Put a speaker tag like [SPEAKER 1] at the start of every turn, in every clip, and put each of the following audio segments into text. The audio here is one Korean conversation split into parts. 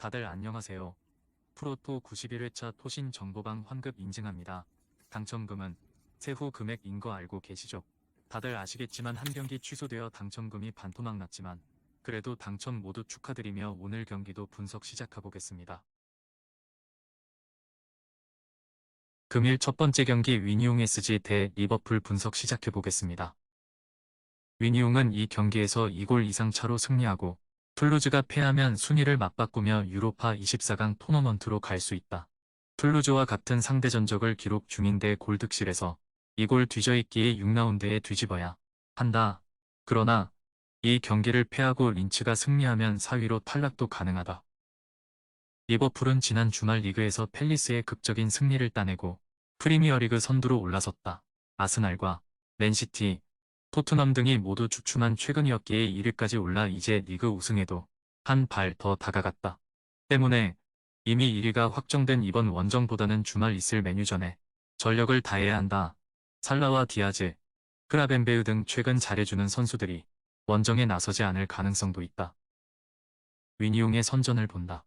[SPEAKER 1] 다들 안녕하세요. 프로토 91회차 토신 정보방 환급 인증합니다. 당첨금은 세후 금액인 거 알고 계시죠? 다들 아시겠지만 한 경기 취소되어 당첨금이 반토막 났지만 그래도 당첨 모두 축하드리며 오늘 경기도 분석 시작해보겠습니다. 금일 첫 번째 경기 위니용 SG 대 리버풀 분석 시작해보겠습니다. 위니용은 이 경기에서 2골 이상 차로 승리하고 툴루즈가 패하면 순위를 맞바꾸며 유로파 24강 토너먼트로 갈 수 있다. 툴루즈와 같은 상대 전적을 기록 중인데 골득실에서 이골 뒤져있기에 6라운드에 뒤집어야 한다. 그러나 이 경기를 패하고 린츠가 승리하면 4위로 탈락도 가능하다. 리버풀은 지난 주말 리그에서 펠리스의 극적인 승리를 따내고 프리미어리그 선두로 올라섰다. 아스날과 맨시티, 토트넘 등이 모두 주춤한 최근이었기에 1위까지 올라 이제 리그 우승에도 한 발 더 다가갔다. 때문에 이미 1위가 확정된 이번 원정보다는 주말 있을 메뉴전에 전력을 다해야 한다. 살라와 디아즈, 크라벤베우 등 최근 잘해주는 선수들이 원정에 나서지 않을 가능성도 있다. 위니용의 선전을 본다.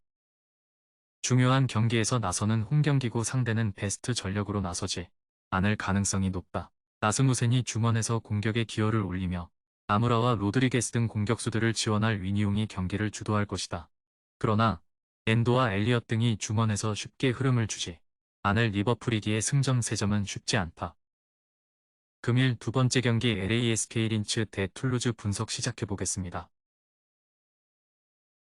[SPEAKER 1] 중요한 경기에서 나서는 홈경기고 상대는 베스트 전력으로 나서지 않을 가능성이 높다. 나스무센이 중원에서 공격에 기여를 올리며 아무라와 로드리게스 등 공격수들을 지원할 위니용이 경기를 주도할 것이다. 그러나 엔도와 엘리엇 등이 중원에서 쉽게 흐름을 주지 않을 리버풀이기에 승점 3점은 쉽지 않다. 금일 두 번째 경기 LASK 린츠 대 툴루즈 분석 시작해보겠습니다.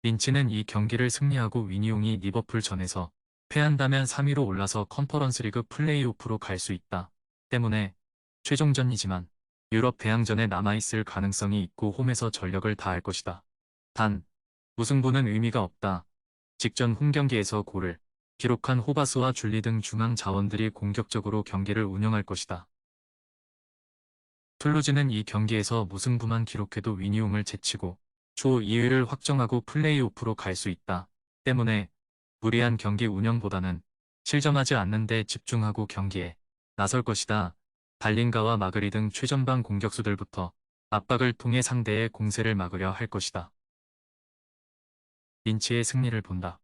[SPEAKER 1] 린츠는 이 경기를 승리하고 위니용이 리버풀 전에서 패한다면 3위로 올라서 컨퍼런스 리그 플레이오프로 갈 수 있다. 때문에 최종전이지만 유럽 대항전에 남아있을 가능성이 있고 홈에서 전력을 다할 것이다. 단, 무승부는 의미가 없다. 직전 홈 경기에서 골을 기록한 호바스와 줄리 등 중앙 자원들이 공격적으로 경기를 운영할 것이다. 툴루즈는 이 경기에서 무승부만 기록해도 위니용을 제치고 초 2위를 확정하고 플레이오프로 갈 수 있다. 때문에 무리한 경기 운영보다는 실점하지 않는 데 집중하고 경기에 나설 것이다. 발린가와 마그리 등 최전방 공격수들부터 압박을 통해 상대의 공세를 막으려 할 것이다. 린치의 승리를 본다.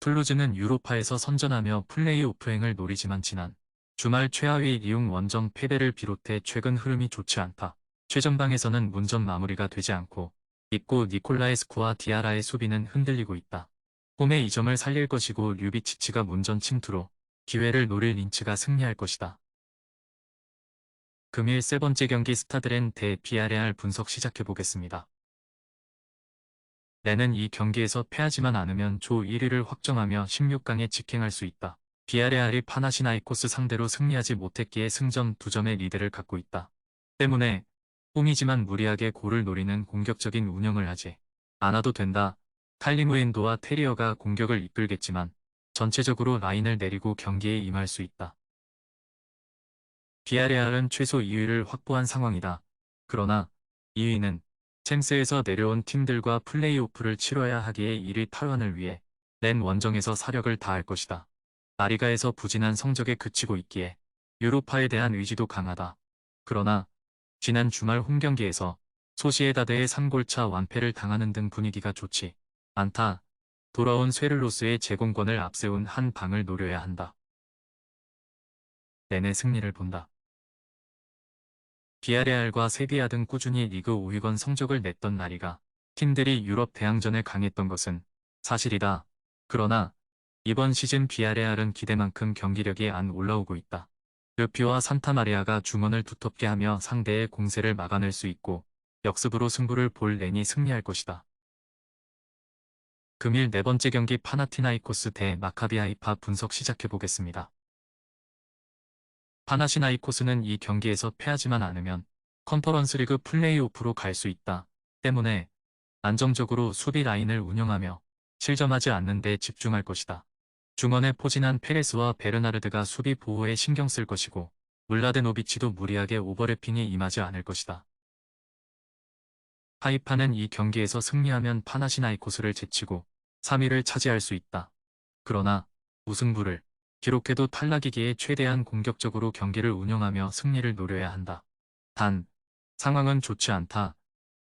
[SPEAKER 1] 툴루즈는 유로파에서 선전하며 플레이오프행을 노리지만 지난 주말 최하위 리용 원정 패배를 비롯해 최근 흐름이 좋지 않다. 최전방에서는 문전 마무리가 되지 않고 있고 니콜라에스쿠와 디아라의 수비는 흔들리고 있다. 홈의 이 점을 살릴 것이고 류비치치가 문전 침투로 기회를 노릴 린츠가 승리할 것이다. 금일 세 번째 경기 스타드렌 대 비아레알 분석 시작해보겠습니다. 레는 이 경기에서 패하지만 않으면 조 1위를 확정하며 16강에 직행할 수 있다. 비아레알이 파나시나이코스 상대로 승리하지 못했기에 승점 2점의 리드를 갖고 있다. 때문에 홈이지만 무리하게 골을 노리는 공격적인 운영을 하지 않아도 된다. 칼리무엔도와 테리어가 공격을 이끌겠지만 전체적으로 라인을 내리고 경기에 임할 수 있다. 비아레알은 최소 2위를 확보한 상황이다. 그러나 2위는 챔스에서 내려온 팀들과 플레이오프를 치러야 하기에 1위 탈환을 위해 렌 원정에서 사력을 다할 것이다. 아리가에서 부진한 성적에 그치고 있기에 유로파에 대한 의지도 강하다. 그러나 지난 주말 홈경기에서 소시에다드의 3골차 완패를 당하는 등 분위기가 좋지 않다. 돌아온 쇠를로스의 제공권을 앞세운 한 방을 노려야 한다. 내내 승리를 본다. 비아레알과 세비야 등 꾸준히 리그 5위권 성적을 냈던 나리가 팀들이 유럽 대항전에 강했던 것은 사실이다. 그러나 이번 시즌 비아레알은 기대만큼 경기력이 안 올라오고 있다. 르피와 산타마리아가 중원을 두텁게 하며 상대의 공세를 막아낼 수 있고 역습으로 승부를 볼 렌이 승리할 것이다. 금일 네 번째 경기 파나티나이코스 대 마카비 하이파 분석 시작해보겠습니다. 파나시나이코스는 이 경기에서 패하지만 않으면 컨퍼런스 리그 플레이오프로 갈 수 있다. 때문에 안정적으로 수비 라인을 운영하며 실점하지 않는 데 집중할 것이다. 중원에 포진한 페레스와 베르나르드가 수비 보호에 신경 쓸 것이고 물라데노비치도 무리하게 오버래핑에 임하지 않을 것이다. 하이파는 이 경기에서 승리하면 파나시나이코스를 제치고 3위를 차지할 수 있다. 그러나 우승부를 기록해도 탈락이기에 최대한 공격적으로 경기를 운영하며 승리를 노려야 한다. 단, 상황은 좋지 않다.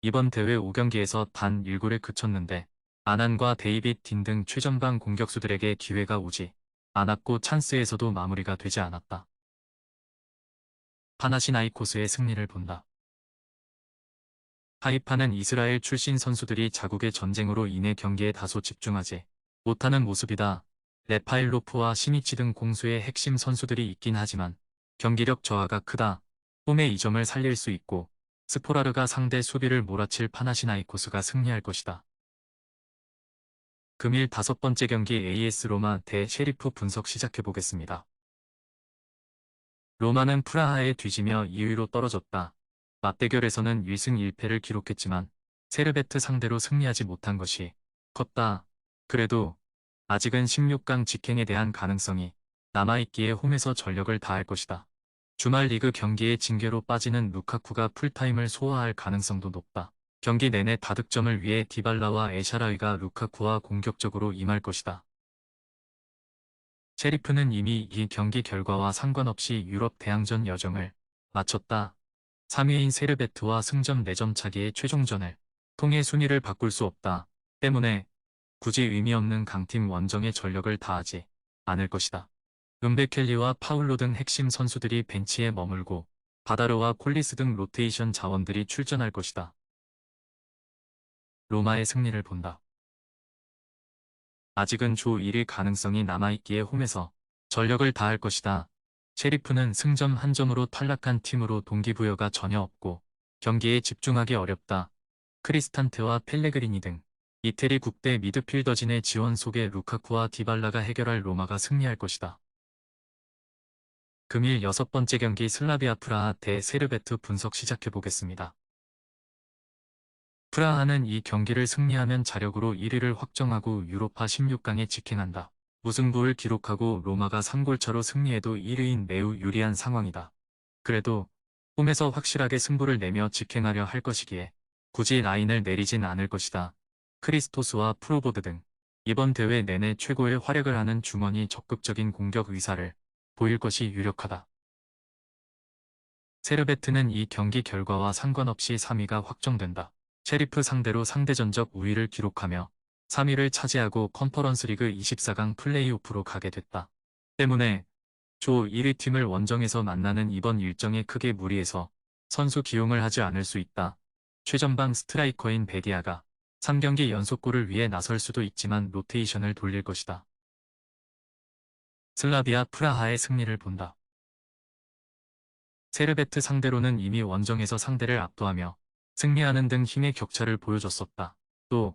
[SPEAKER 1] 이번 대회 5경기에서 단 1골에 그쳤는데 아난과 데이빗 딘 등 최전방 공격수들에게 기회가 오지 않았고 찬스에서도 마무리가 되지 않았다. 파나시나이코스의 승리를 본다. 하이파는 이스라엘 출신 선수들이 자국의 전쟁으로 인해 경기에 다소 집중하지 못하는 모습이다. 레파일 로프와 시니치 등 공수의 핵심 선수들이 있긴 하지만 경기력 저하가 크다. 홈의 이 점을 살릴 수 있고 스포라르가 상대 수비를 몰아칠 파나시나이코스가 승리할 것이다. 금일 다섯 번째 경기 AS 로마 대 셰리프 분석 시작해보겠습니다. 로마는 프라하에 뒤지며 2위로 떨어졌다. 맞대결에서는 1승 1패를 기록했지만 세르베트 상대로 승리하지 못한 것이 컸다. 그래도 아직은 16강 직행에 대한 가능성이 남아있기에 홈에서 전력을 다할 것이다. 주말 리그 경기에 징계로 빠지는 루카쿠가 풀타임을 소화할 가능성도 높다. 경기 내내 다득점을 위해 디발라와 에샤라이가 루카쿠와 공격적으로 임할 것이다. 체리프는 이미 이 경기 결과와 상관없이 유럽 대항전 여정을 마쳤다. 3위인 세르베트와 승점 4점 차기의 최종전을 통해 순위를 바꿀 수 없다. 때문에 굳이 의미 없는 강팀 원정에 전력을 다하지 않을 것이다. 은베켈리와 파울로 등 핵심 선수들이 벤치에 머물고 바다르와 콜리스 등 로테이션 자원들이 출전할 것이다. 로마의 승리를 본다. 아직은 조 1위 가능성이 남아있기에 홈에서 전력을 다할 것이다. 셰리프는 승점 한 점으로 탈락한 팀으로 동기부여가 전혀 없고 경기에 집중하기 어렵다. 크리스탄테와 펠레그리니 등 이태리 국대 미드필더진의 지원 속에 루카쿠와 디발라가 해결할 로마가 승리할 것이다. 금일 여섯 번째 경기 슬라비아 프라하 대 세르베트 분석 시작해보겠습니다. 프라하는 이 경기를 승리하면 자력으로 1위를 확정하고 유로파 16강에 직행한다. 무승부를 기록하고 로마가 3골차로 승리해도 1위인 매우 유리한 상황이다. 그래도 홈에서 확실하게 승부를 내며 직행하려 할 것이기에 굳이 라인을 내리진 않을 것이다. 크리스토스와 프로보드 등 이번 대회 내내 최고의 활약을 하는 중원이 적극적인 공격 의사를 보일 것이 유력하다. 세르베트는 이 경기 결과와 상관없이 3위가 확정된다. 셰리프 상대로 상대 전적 우위를 기록하며 3위를 차지하고 컨퍼런스 리그 24강 플레이오프로 가게 됐다. 때문에 조 1위 팀을 원정에서 만나는 이번 일정에 크게 무리해서 선수 기용을 하지 않을 수 있다. 최전방 스트라이커인 베디아가 3경기 연속골을 위해 나설 수도 있지만 로테이션을 돌릴 것이다. 슬라비아 프라하의 승리를 본다. 세르베트 상대로는 이미 원정에서 상대를 압도하며 승리하는 등 힘의 격차를 보여줬었다. 또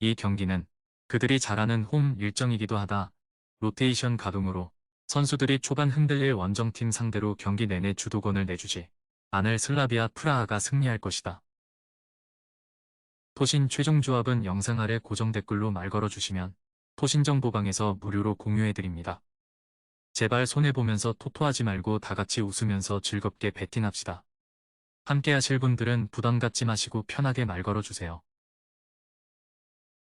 [SPEAKER 1] 이 경기는 그들이 잘하는 홈 일정이기도 하다. 로테이션 가동으로 선수들이 초반 흔들릴 원정팀 상대로 경기 내내 주도권을 내주지 않을 슬라비아 프라하가 승리할 것이다. 토신 최종 조합은 영상 아래 고정 댓글로 말 걸어주시면 토신 정보방에서 무료로 공유해드립니다. 제발 손해보면서 토토하지 말고 다같이 웃으면서 즐겁게 베팅합시다. 함께 하실 분들은 부담 갖지 마시고 편하게 말 걸어주세요.